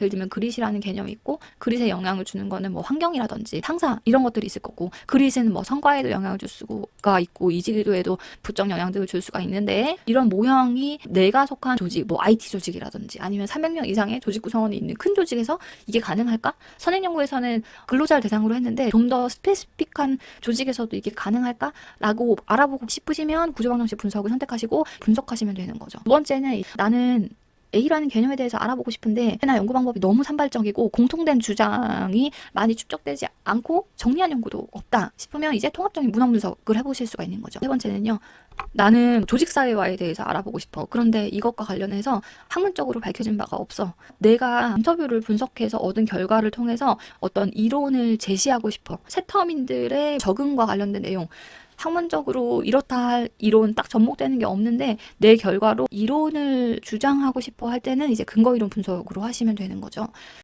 예를 들면 그릿이라는 개념이 있고 그릿에 영향을 주는 거는 뭐 환경이라든지 상사 이런 것들이 있을 거고 그릿은 뭐 성과에도 영향을 줄 수가 있고 이직에도 부정 영향들을 줄 수가 있는데 이런 모형이 내가 속한 조직 뭐 IT 조직이라든지 아니면 300명 이상의 조직 구성원이 있는 큰 조직에서 이게 가능할까? 선행 연구에서는 근로자를 대상으로 했는데 좀 더 스페시픽한 조직에서도 이게 가능할까 라고 알아보고 싶으시면 구조 방정식 분석을 선택하시고 분석하시면 되는 거죠. 두 번째는 나는 A라는 개념에 대해서 알아보고 싶은데 나 연구 방법이 너무 산발적이고 공통된 주장이 많이 축적되지 않고 정리한 연구도 없다 싶으면 이제 통합적인 문헌 분석을 해보실 수가 있는 거죠. 세 번째는요. 나는 조직 사회화에 대해서 알아보고 싶어. 그런데 이것과 관련해서 학문적으로 밝혀진 바가 없어. 내가 인터뷰를 분석해서 얻은 결과를 통해서 어떤 이론을 제시하고 싶어. 새터민들의 적응과 관련된 내용. 학문적으로 이렇다 할 이론 딱 접목되는 게 없는데 내 결과로 이론을 주장하고 싶어 할 때는 이제 근거 이론 분석으로 하시면 되는 거죠.